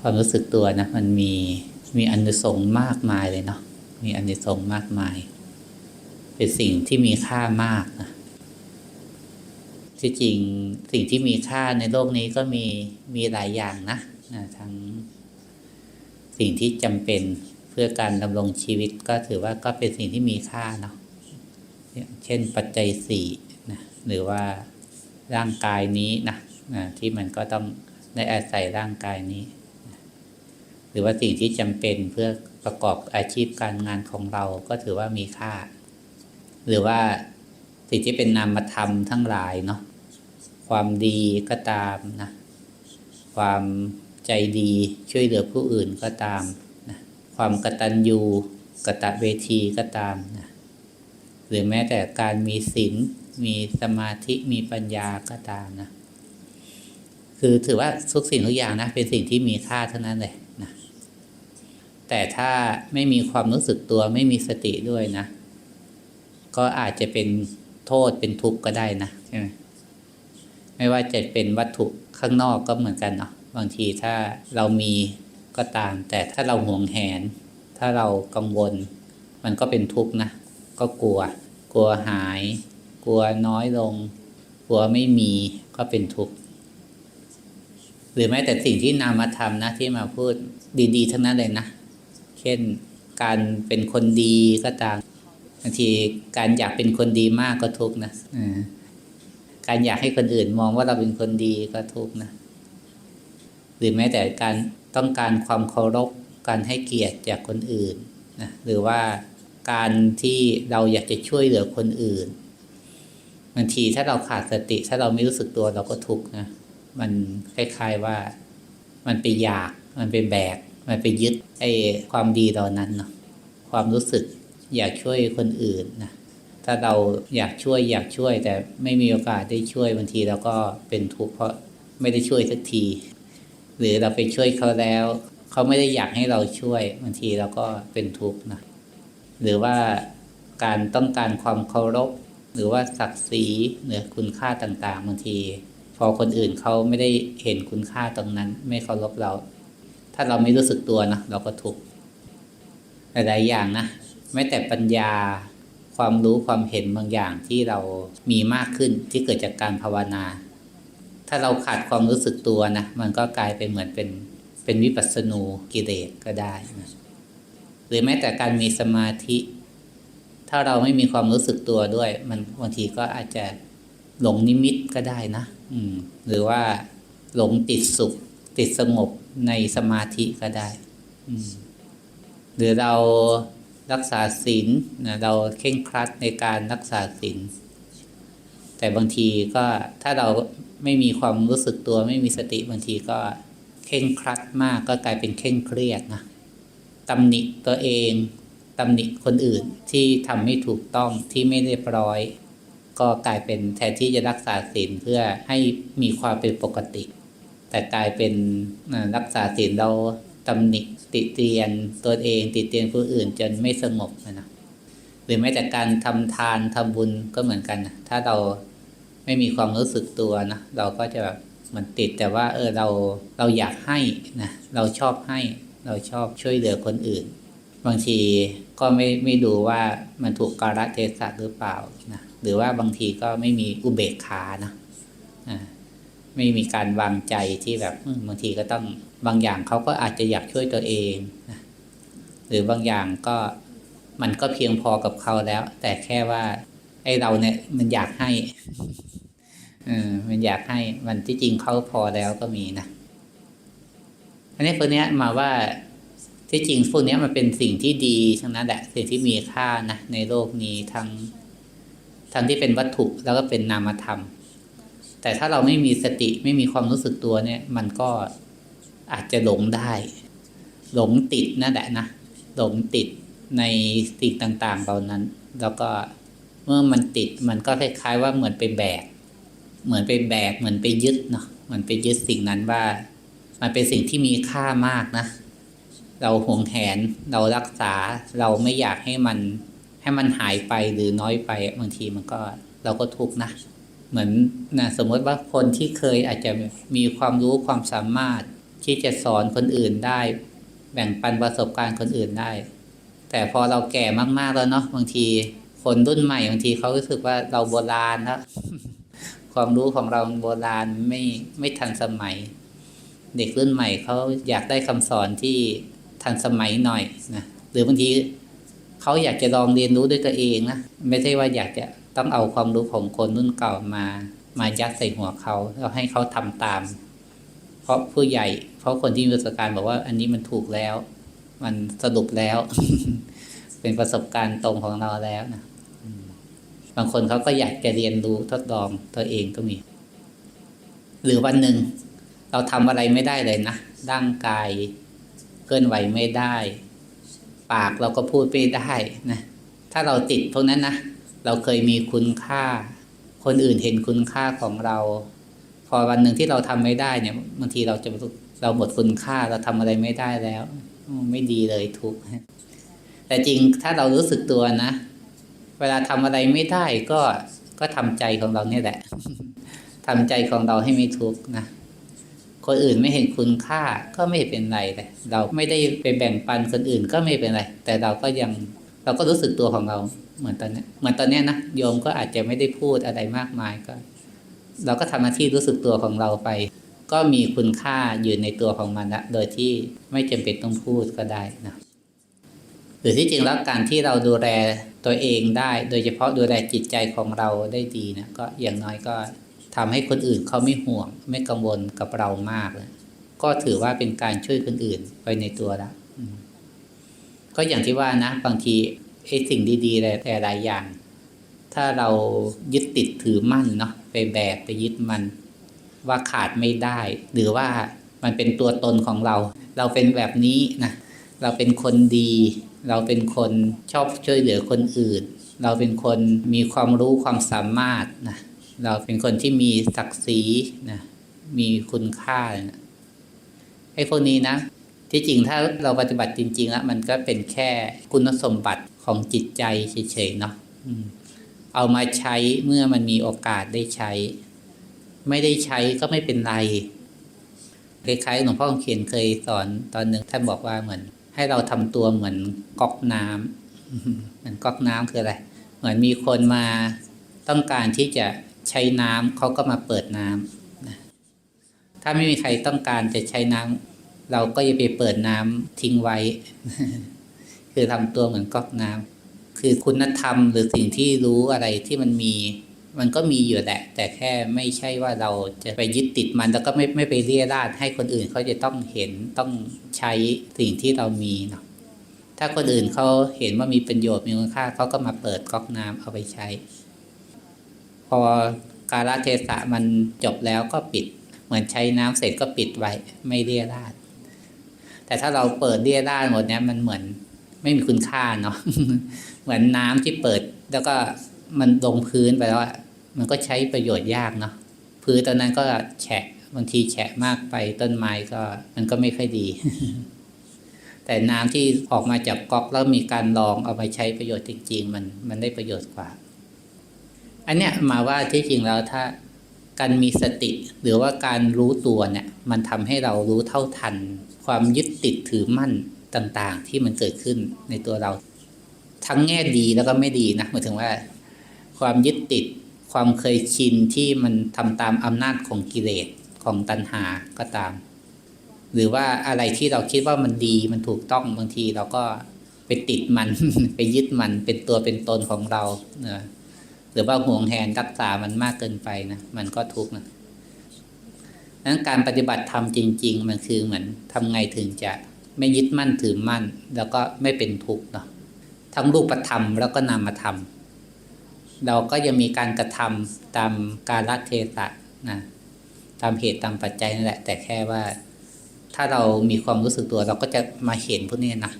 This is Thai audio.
ความรู้สึกตัวนะมันมีมีอันิสงมากมายเลยเนาะมีอันิสงมากมาย เป็นสิ่งที่มีค่ามากนะที่จริงสิ่งที่มีค่าในโลกนี้ก็มีมีหลายอย่างนะนะทั้งสิ่งที่จำเป็นเพื่อการดำรงชีวิตก็ถือว่าก็เป็นสิ่งที่มีค่าเนาะเช่นปัจจัยสี่นะหรือว่าร่างกายนี้นะนะที่มันก็ต้องได้อาศัยร่างกายนี้ หรือว่าสิ่งที่จำเป็นเพื่อประกอบอาชีพการงานของเราก็ถือว่ามีค่า หรือว่าสิ่งที่เป็นนามธรรมทั้งหลายเนาะความดีก็ตามนะความใจดีช่วยเหลือผู้อื่นก็ตามนะความกตัญญูกะตะเวทีก็ตามนะหรือแม้แต่การมีศีลมีสมาธิมีปัญญาก็ตามนะคือถือว่าทุกสิ่งทุกอย่างนะเป็นสิ่งที่มีค่าเท่านั้นเลย แต่ถ้าไม่มีความรู้สึกตัวไม่มีสติด้วยนะ ก็อาจจะเป็นโทษเป็นทุกข์ก็ได้นะใช่ไหมไม่ว่าจะเป็นวัตถุข้างนอกก็เหมือนกันเนาะบางทีถ้าเรามีก็ตาม แต่ถ้าเราห่วงแหน ถ้าเรากังวล มันก็เป็นทุกข์นะ ก็กลัว กลัวหาย กลัวน้อยลง กลัวไม่มีก็เป็นทุกข์หรือแม้แต่สิ่งที่นามธรรมนะที่มาพูดดี ๆ ทั้งนั้นเลยนะ เช่นการเป็นคนดีก็ตามบางทีการอยากเป็นคนดีมากก็ทุกข์นะการอยากให้คนอื่นมองว่าเราเป็นคนดีก็ทุกข์นะหรือแม้แต่การต้องการความเคารพการให้เกียรติจากคนอื่นนะหรือว่าการที่เราอยากจะช่วยเหลือคนอื่นบางทีถ้าเราขาดสติ ถ้าเราไม่รู้สึกตัวเราก็ทุกข์นะมันคล้ายๆว่ามันไปอยากมันไปแบก มันไปยึดไอ้ความดีเหล่านั้นเนาะความรู้สึกอยากช่วยคนอื่นนะถ้าเราอยากช่วยอยากช่วย แต่ไม่มีโอกาสได้ช่วยบางทีเราก็เป็นทุกข์เพราะไม่ได้ช่วยสักที หรือเราไปช่วยเขาแล้ว เขาไม่ได้อยากให้เราช่วยบางทีเราก็เป็นทุกข์นะหรือว่าการต้องการความเคารพ หรือว่าศักดิ์ศรีหรือคุณค่าต่างๆบางที พอคนอื่นเขาไม่ได้เห็นคุณค่าตรงนั้น ไม่เคารพเรา ถ้าเราไม่รู้สึกตัวนะเราก็ทุกข์หลายๆอย่างนะแม้แต่ปัญญาความรู้ความเห็นบางอย่างที่เรามีมากขึ้นที่เกิดจากการภาวนา ถ้าเราขาดความรู้สึกตัวนะมันก็กลายเป็นเหมือนเป็นเป็นวิปัสสนูกิเลสก็ได้นะหรือแม้แต่การมีสมาธิ ถ้าเราไม่มีความรู้สึกตัวด้วย มันบางทีก็อาจจะหลงนิมิตก็ได้นะ อืม หรือว่าหลงติดสุข ติดสงบ ในสมาธิก็ได้หรือเรารักษาศีลนะเราเข่งครัดในการรักษาศีลแต่บางทีก็ถ้าเราไม่มีความรู้สึกตัวไม่มีสติบางทีก็เข่งครัดมากก็กลายเป็นเข่งเครียดนะตำหนิตัวเองตำหนิคนอื่นที่ทำไม่ถูกต้องที่ไม่เรียบร้อย ก็กลายเป็นแทนที่จะรักษาศีลเพื่อให้มีความเป็นปกติ แต่กลายเป็นรักษาศีลเราตำหนิติเตียนตัวเองติเตียนผู้อื่นจนไม่สงบนะหรือแม้แต่การทำทานทำบุญก็เหมือนกันนะถ้าเราไม่มีความรู้สึกตัวนะเราก็จะแบบมันติดแต่ว่า เออเราเราอยากให้นะเราชอบให้เราชอบช่วยเหลือคนอื่น บางทีก็ไม่ไม่ดูว่ามันถูกกาลเทศะหรือเปล่านะหรือว่าบางทีก็ไม่มีอุเบกขานะอ่า ไม่มีการวางใจที่แบบบางทีก็ต้องบางอย่างเขาก็อาจจะอยากช่วยตัวเองนะหรือบางอย่างก็มันก็เพียงพอกับเขาแล้ว แต่แค่ว่า ไอ้เราเนี่ยมันอยากให้เออมันอยากให้มันที่จริงเขาพอแล้วก็มีนะอันนี้พวกนี้มาว่าที่จริงพวกนี้มันเป็นสิ่งที่ดีทั้งนั้นแหละสิ่งที่มีค่านะในโลกนี้ทั้งทั้งที่เป็นวัตถุแล้วก็เป็นนามธรรม แต่ถ้าเราไม่มีสติไม่มีความรู้สึกตัวเนี่ย มันก็อาจจะหลงได้ หลงติดนั่นแหละนะหลงติดในสิ่งต่างๆเหล่านั้น แล้วก็เมื่อมันติดมันก็คล้ายๆว่าเหมือนไปแบก เหมือนไปแบกเหมือนไปยึดเนาะเหมือนไปยึดสิ่งนั้นว่า มันเป็นสิ่งที่มีค่ามากนะ เราห่วงแหนเรารักษาเราไม่อยากให้มันให้มันหายไปหรือน้อยไปบางทีมันก็เราก็ทุกข์นะ เหมือนนะสมมติว่าคนที่เคยอาจจะมีความรู้ความสามารถที่จะสอนคนอื่นได้ แบ่งปันประสบการณ์คนอื่นได้ แต่พอเราแก่มากๆแล้วเนาะบางทีคนรุ่นใหม่บางทีเขารู้สึกว่าเราโบราณแล้วความรู้ของเราโบราณไม่ไม่ทันสมัย เด็กรุ่นใหม่เขาอยากได้คำสอนที่ทันสมัยหน่อยนะหรือบางทีเขาอยากจะลองเรียนรู้ด้วยตัวเองนะไม่ใช่ว่าอยากจะ ต้องเอาความรู้ของคนรุ่นเก่ามา มายัดใส่หัวเขาแล้วให้เขาทำตาม เพราะผู้ใหญ่ เพราะคนที่มีประสบการณ์บอกว่า อันนี้มันถูกแล้ว มันสรุปแล้ว เป็นประสบการณ์ตรงของเราแล้วนะบางคนเขาก็อยากจะเรียนรู้ทดลองตัวเองก็มี หรือวันหนึ่งเราทำอะไรไม่ได้เลยนะร่างกายเคลื่อนไหวไม่ได้ ปากเราก็พูดไม่ได้นะถ้าเราติดพวกนั้นนะ เราเคยมีคุณค่า คนอื่นเห็นคุณค่าของเรา พอวันหนึ่งที่เราทำไม่ได้เนี่ยบางทีเราจะเราหมดคุณค่าเราทำอะไรไม่ได้แล้วไม่ดีเลยทุกแต่จริงถ้าเรารู้สึกตัวนะเวลาทำอะไรไม่ได้ก็ก็ทำใจของเราเนี่ยแหละทำใจของเราให้ไม่ทุกข์นะคนอื่นไม่เห็นคุณค่าก็ไม่เป็นไรเลยเราไม่ได้ไปแบ่งปันคนอื่นก็ไม่เป็นไร แต่เราก็ยังเราก็รู้สึกตัวของเรา เหมือนตอนนี้เหมือนตอนนี้นะโยมก็อาจจะไม่ได้พูดอะไรมากมายก็ เราก็ทำหน้าที่รู้สึกตัวของเราไป ก็มีคุณค่าอยู่ในตัวของมันละโดยที่ไม่จำเป็นต้องพูดก็ได้นะหรือที่จริงแล้วการที่เราดูแลตัวเองได้ โดยเฉพาะดูแลจิตใจของเราได้ดีนะก็อย่างน้อยก็ทำให้คนอื่นเขาไม่ห่วง ไม่กังวลกับเรามากเลยก็ถือว่าเป็นการช่วยคนอื่นไปในตัวแล้วก็อย่างที่ว่านะบางที ไอ้สิ่งดีๆแต่หลายอย่าง ถ้าเรายึดติดถือมั่นเนาะไปแบกไปยึดมัน ว่าขาดไม่ได้ หรือว่ามันเป็นตัวตนของเรา เราเป็นแบบนี้นะเราเป็นคนดี เราเป็นคนชอบช่วยเหลือคนอื่น เราเป็นคนมีความรู้ความสามารถนะเราเป็นคนที่มีศักดิ์ศรีนะมีคุณค่านะไอ้พวกนี้นะที่จริงถ้าเราปฏิบัติจริงๆแล้วมันก็เป็นแค่คุณสมบัติ ของจิตใจเฉยๆเนาะเอามาใช้เมื่อมันมีโอกาสได้ใช้ ไม่ได้ใช้ก็ไม่เป็นไรคล้ายๆหลวงพ่อเขียนเคยสอนตอนหนึ่งท่านบอกว่าเหมือน ให้เราทำตัวเหมือนก๊อกน้ำเหมือนก๊อกน้ำคืออะไรเหมือนมีคนมาต้องการที่จะใช้น้ำเขาก็มาเปิดน้ำนะถ้าไม่มีใครต้องการจะใช้น้ำเราก็อย่าไปเปิดน้ำทิ้งไว้ คือทำตัวเหมือนก๊อกน้ำคือคุณธรรมหรือสิ่งที่รู้อะไรที่มันมี มันก็มีอยู่แหละ แต่แค่ไม่ใช่ว่าเราจะไปยึดติดมัน แล้วก็ไม่ไม่ไปเรียราดให้คนอื่นเขาจะต้องเห็นต้องใช้สิ่งที่เรามีเนาะถ้าคนอื่นเขาเห็นว่ามีประโยชน์มีคุณค่าเขาก็มาเปิดก๊อกน้ำเอาไปใช้ พอกาลเทศะมันจบแล้วก็ปิด เหมือนใช้น้ำเสร็จก็ปิดไว้ไม่เรียราดแต่ถ้าเราเปิดเรียราดหมดเนี้ยมันเหมือน ไม่มีคุณค่าเนาะเหมือนน้ำที่เปิด แล้วก็มันลงพื้นไปแล้วมันก็ใช้ประโยชน์ยากเนาะพื้นตอนนั้นก็แฉะบางทีแฉะมากไปต้นไม้ก็มันก็ไม่ค่อยดี แต่น้ำที่ออกมาจากก๊อกแล้วมีการลองเอาไปใช้ประโยชน์จริง ๆ มันมันได้ประโยชน์กว่า อันเนี้ยมาว่าที่จริงแล้วถ้าการมีสติหรือว่าการรู้ตัวเนี่ย มันทำให้เรารู้เท่าทัน ความยึดติดถือมั่น ต่างๆ ที่มันเกิดขึ้นในตัวเรา ทั้งแง่ดีแล้วก็ไม่ดีนะหมายถึงว่า ความยึดติดความเคยชินที่มันทำตามอำนาจของกิเลสของตัณหาก็ตาม หรือว่าอะไรที่เราคิดว่ามันดีมันถูกต้องบางทีเราก็ไปติดมัน ไปยึดมันเป็นตัวเป็นตนของเราเนะหรือว่าห่วงแหนรักษามันมากเกินไปนะมันก็ทุกข์นะดังนั้นการปฏิบัติธรรมจริง ๆ มันคือเหมือนทำไงถึงจะ ไม่ยึดมั่นถือมั่น แล้วก็ไม่เป็นทุกข์เนาะทั้งรูปธรรมแล้วก็นามธรรม เราก็ยังมีการกระทำตามกาลเทศะนะตามเหตุตามปัจจัยนั่นแหละ แต่แค่ว่า ถ้าเรามีความรู้สึกตัวเราก็จะมาเห็นพวกนี้นะ